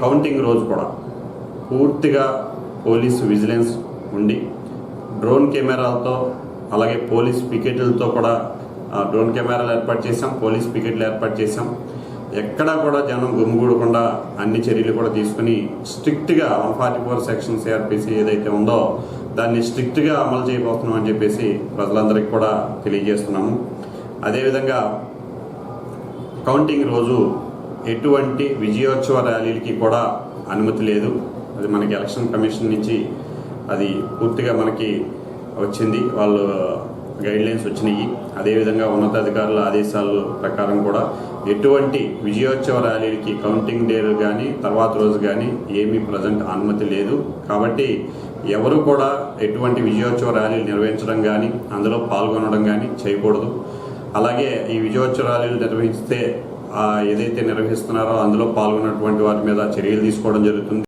Counting రోజు కూడా. పూర్తిగా పోలీస్ విజిలెన్స్ ఉండి డ్రోన్ కెమెరాలతో అలాగే పోలీస్ పికెట్లతో కూడా ఆ, డ్రోన్ కెమెరాలు ఏర్పాటు చేసాం పోలీస్ పికెట్లు ఏర్పాటు చేసాం ఎక్కడా కూడా జనం గుమ్మిగూడకుండా అన్ని చర్యలు కూడా తీసుకుని స్ట్రిక్ట్గా one forty four section CRPC ఏదైతే ఉందో దాన్ని స్ట్రిక్ట్గా అమలు చేయబోతున్నాం అని చెప్పేసి ప్రజలందరికీ కూడా తెలియజేస్తున్నాము. అదేవిధంగా కౌంటింగ్ రోజు ఎటువంటి విజయోత్సవ ర్యాలీలకి కూడా అనుమతి లేదు. అది మనకి ఎలక్షన్ కమిషన్ నుంచి అది పూర్తిగా మనకి వచ్చింది. వాళ్ళు గైడ్లైన్స్ వచ్చినాయి. అదేవిధంగా ఉన్నతాధికారుల ఆదేశాల ప్రకారం కూడా ఎటువంటి విజయోత్సవ ర్యాలీలకి కౌంటింగ్ డే కానీ తర్వాత రోజు కానీ ఏమీ ప్రజెంట్ అనుమతి లేదు. కాబట్టి ఎవరు కూడా ఎటువంటి విజయోత్సవ ర్యాలీలు నిర్వహించడం కానీ అందులో పాల్గొనడం కానీ చేయకూడదు. అలాగే ఈ విజయోత్సవ ర్యాలీలు నిర్వహిస్తే ఏదైతే నిర్వహిస్తున్నారో అందులో పాల్గొన్నటువంటి వారి మీద చర్యలు తీసుకోవడం జరుగుతుంది.